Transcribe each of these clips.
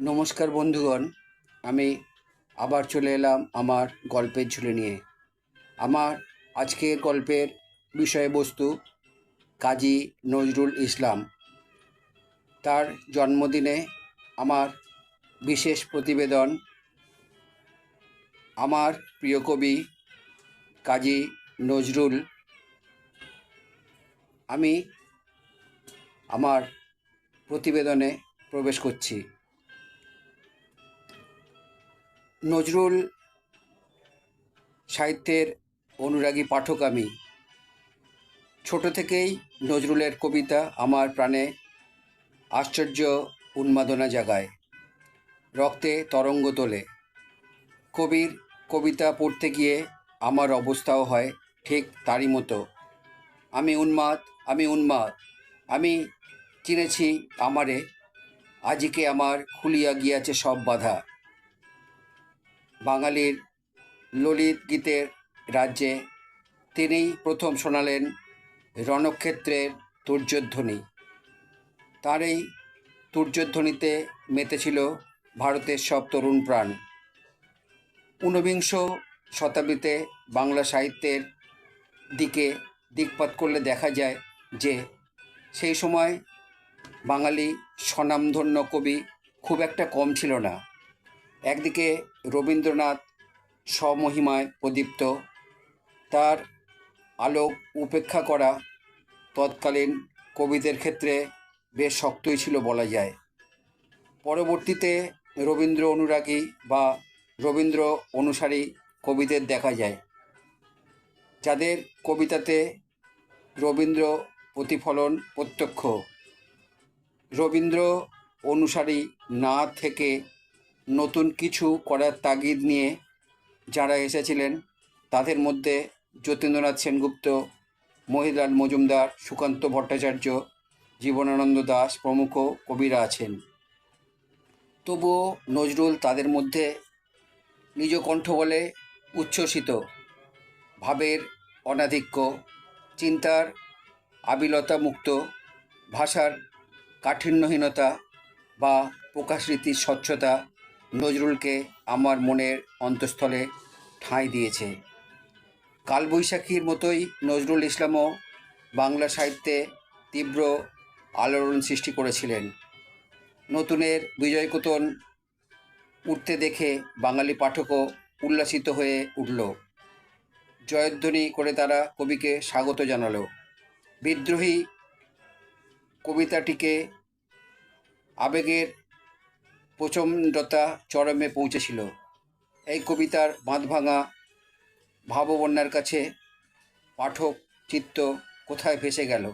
নমস্কার বন্ধুগণ, আমি আবার চলে এলাম আমার গল্পের ঝুলে নিয়ে। আমার আজকের গল্পের বিষয়বস্তু কাজী নজরুল ইসলাম। তার জন্মদিনে আমার বিশেষ প্রতিবেদন আমার প্রিয় কবি কাজী নজরুল। আমি আমার প্রতিবেদনে প্রবেশ করছি। নজরুল সাহিত্যের অনুরাগী পাঠক আমি। ছোট থেকেই নজরুলের কবিতা আমার প্রাণে আশ্চর্য উন্মাদনা জাগায়। রক্তে তরঙ্গ তোলে। কবির কবিতা পড়তে গিয়ে আমার অবস্থাও হয় ঠিক তারই মতো। আমি উন্মাদ আমি উন্মাদ, আমি চিনেছি আমারে, আজিকে আমার খুলিয়া গিয়াছে সব বাধা। বাঙালির ললিত গীতের রাজ্যে তিনিই প্রথম শোনালেন রণক্ষেত্রের তুর্যধ্বনি তার এই তুর্যধ্বনিতে মেতেছিল ভারতের সব তরুণ প্রাণ। ঊনবিংশ শতাব্দীতে বাংলা সাহিত্যের দিকে দিকপাত করলে দেখা যায় যে সেই সময় বাঙালি স্বনামধন্য কবি খুব একটা কম ছিল না। একদিকে রবীন্দ্রনাথ স্বমহিমায় প্রদীপ্ত, তার আলোক উপেক্ষা করা তৎকালীন কবিদের ক্ষেত্রে বেশ শক্তই ছিল বলা যায়। পরবর্তীতে রবীন্দ্র অনুরাগী বা রবীন্দ্র অনুসারী কবিদের দেখা যায়, যাদের কবিতাতে রবীন্দ্র প্রতিফলন প্রত্যক্ষ। রবীন্দ্র অনুসারী না থেকে নতুন কিছু করার তাগিদ নিয়ে যারা এসেছিলেন, তাদের মধ্যে যতীন্দ্রনাথ সেনগুপ্ত, মহিলাল মজুমদার, সুকান্ত ভট্টাচার্য, জীবনানন্দ দাস প্রমুখ কবিরা আছেন। তবুও নজরুল তাদের মধ্যে নিজ কণ্ঠ বলে উচ্ছ্বসিত। ভাবের অনাধিক্য, চিন্তার আবিলতা মুক্ত ভাষার কাঠিন্যহীনতা বা প্রকাশরীতির স্বচ্ছতা নজরুলকে আমার মনের অন্তঃস্থলে ঠাঁই দিয়েছে। কালবৈশাখীর মতোই নজরুল ইসলামও বাংলা সাহিত্যে তীব্র আলোড়ন সৃষ্টি করেছিলেন। নতুনের বিজয়কোতন উঠতে দেখে বাঙালি পাঠকও উল্লাসিত হয়ে উঠল। জয়ধ্বনি করে তারা কবিকে স্বাগত জানালো। বিদ্রোহী কবিতাটিকে আবেগের প্রচণ্ডতা চরমে পৌঁছেছিল। এই কবিতার বাঁধভাঙা ভাববন্যার কাছে পাঠক চিত্ত কোথায় ভেসে গেল?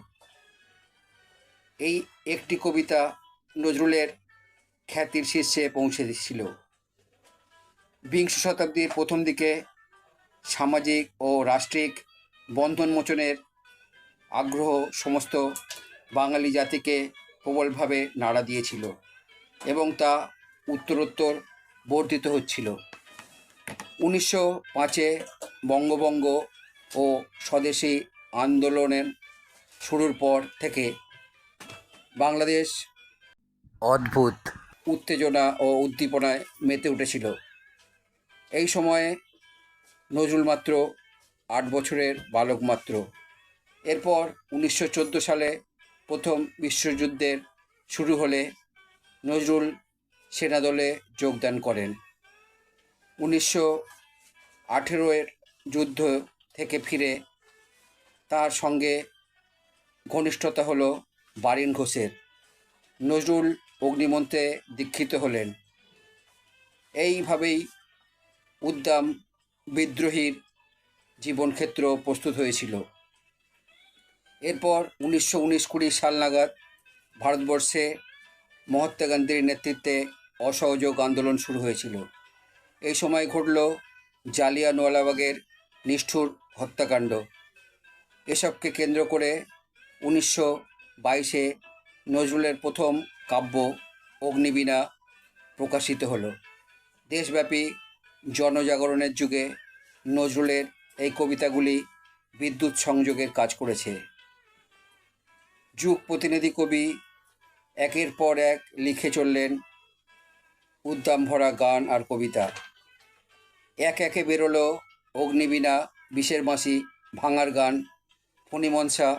এই একটি কবিতা নজরুলের খ্যাতির শীর্ষে পৌঁছে দিচ্ছিল বিংশ শতাব্দীর প্রথম দিকে সামাজিক ও রাষ্ট্রিক বন্ধন মোচনের আগ্রহ সমস্ত বাঙালি জাতিকে প্রবলভাবে নাড়া দিয়েছিল। এবং তা উত্তরোত্তর বর্ধিত হচ্ছিল। উনিশশো পাঁচে বঙ্গভঙ্গ ও স্বদেশী আন্দোলনের শুরুর পর থেকে বাংলাদেশ অদ্ভুত। উত্তেজনা ও উদ্দীপনায় মেতে উঠেছিল। এই সময়ে নজরুল মাত্র আট বছরের বালক মাত্র। এরপর উনিশশো চোদ্দ সালে প্রথম বিশ্বযুদ্ধের শুরু হলে নজরুল সেনাদলে যোগদান করেন। উনিশশো আঠেরোয়ের যুদ্ধ থেকে ফিরে তার সঙ্গে ঘনিষ্ঠতা হলো বারিন ঘোষের। নজরুল অগ্নিমন্ত্রে দীক্ষিত হলেন। এইভাবেই উদ্দাম বিদ্রোহীর জীবনক্ষেত্র প্রস্তুত হয়েছিল। এরপর উনিশশো উনিশ কুড়ি সাল নাগাদ ভারতবর্ষে মহাত্মা গান্ধীর নেতৃত্বে অসহযোগ আন্দোলন শুরু হয়েছিল। এই সময় ঘটল জালিয়ানওয়ালাবাগের নিষ্ঠুর হত্যাকাণ্ড। এসবকে কেন্দ্র করে উনিশশো বাইশে নজরুলের প্রথম কাব্য অগ্নিবীণা প্রকাশিত হলো। দেশব্যাপী জনজাগরণের যুগে নজরুলের এই কবিতাগুলি বিদ্যুৎ সংযোগের কাজ করেছে। যুগ প্রতিনিধি কবি একের পর এক লিখে চললেন উদ্দাম ভরা গান আর কবিতা। এক একে বেরোলো অগ্নিবীণা, বিষের মাসি ভাঙার গান, ফণিমনসা,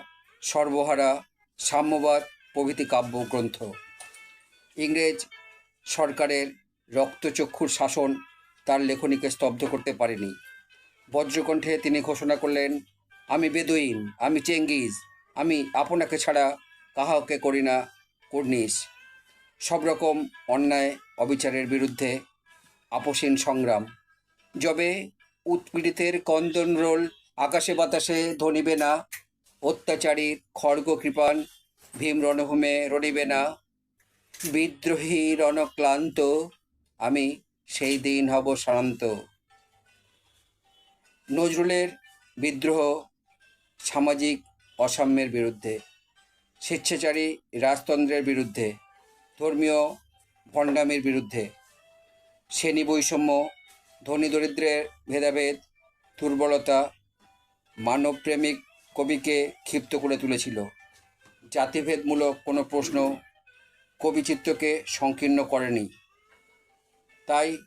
সর্বহারা, সাম্যবাদ, প্রভৃতি কাব্যগ্রন্থ। ইংরেজ সরকারের রক্তচক্ষুর শাসন তার লেখনীকে স্তব্ধ করতে পারেনি। বজ্রকণ্ঠে তিনি ঘোষণা করলেন, আমি বেদুইন, আমি চেঙ্গিজ, আমি আপনাকে ছাড়া কাহাকে করি না কুর্নিশ। সব রকম অন্যায়, অবিচারের বিরুদ্ধে আপসীন সংগ্রাম। যবে উৎপীড়িতের কন্দন রোল আকাশে বাতাসে ধনিবে না, অত্যাচারীর খড়গ কৃপান ভীম রণভূমে রণিবে না। বিদ্রোহী রণক্লান্ত, আমি সেই দিন হব শান্ত। নজরুলের বিদ্রোহ সামাজিক অসাম্যের বিরুদ্ধে। স্বেচ্ছাচারী রাজতন্ত্রের বিরুদ্ধে, ধর্মীয় ভণ্ডামির বিরুদ্ধে। শ্রেণি বৈষম্য, ধনী দরিদ্রের ভেদাভেদ, দুর্বলতা মানবপ্রেমিক কবিকে ক্ষিপ্ত করে তুলেছিল। জাতিভেদমূলক কোনো প্রশ্ন কবিচিত্রকে সংকীর্ণ করেনি। তাই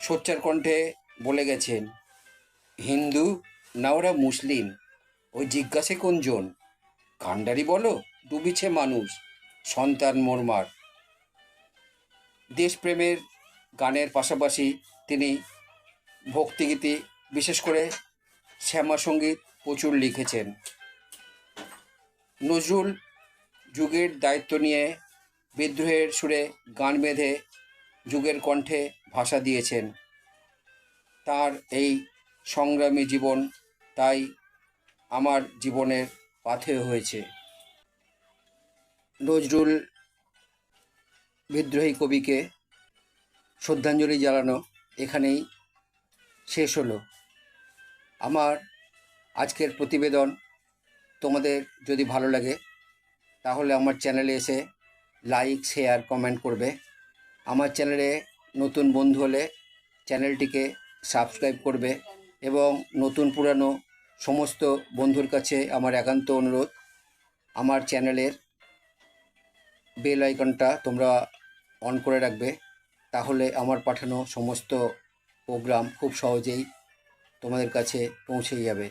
সোচ্চার কণ্ঠে বলে গেছেন, হিন্দু না ওরা মুসলিম? ওই জিজ্ঞাসে কোনজন? কাণ্ডারি বলো? ডুবিছে মানুষ, সন্তান মোরমার। দেশপ্রেমের গানের পাশাপাশি তিনি ভক্তিগীতি, বিশেষ করে শ্যামা সংগীত প্রচুর লিখেছেন। নজরুল যুগের দায়িত্ব নিয়ে বিদ্রোহের সুরে গান বেঁধে যুগের কণ্ঠে ভাষা দিয়েছেন। তার এই সংগ্রামী জীবন তাই আমার জীবনের পাথেয় হয়েছে। নজরুল বিদ্রোহী কবিকে শ্রদ্ধাঞ্জলি জানানো এখানেই শেষ হলো। আমার আজকের প্রতিবেদন তোমাদের যদি ভালো লাগে, তাহলে আমার চ্যানেলে এসে লাইক, শেয়ার, কমেন্ট করবে। আমার চ্যানেলে নতুন বন্ধু হলে চ্যানেলটিকে সাবস্ক্রাইব করবে এবং নতুন পুরানো সমস্ত বন্ধুর কাছে আমার একান্ত অনুরোধ। আমার চ্যানেলের বেল আইকনটা তোমরা অন করে রাখবে, তাহলে আমার পাঠানো সমস্ত প্রোগ্রাম খুব সহজেই তোমাদের কাছে পৌঁছে যাবে।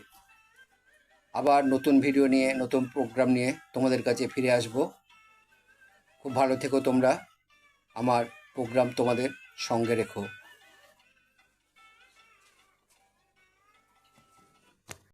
আবার নতুন ভিডিও নিয়ে, নতুন প্রোগ্রাম নিয়ে তোমাদের কাছে ফিরে আসব। খুব ভালো থেকো তোমরা, আমার প্রোগ্রাম তোমাদের সঙ্গে রেখো।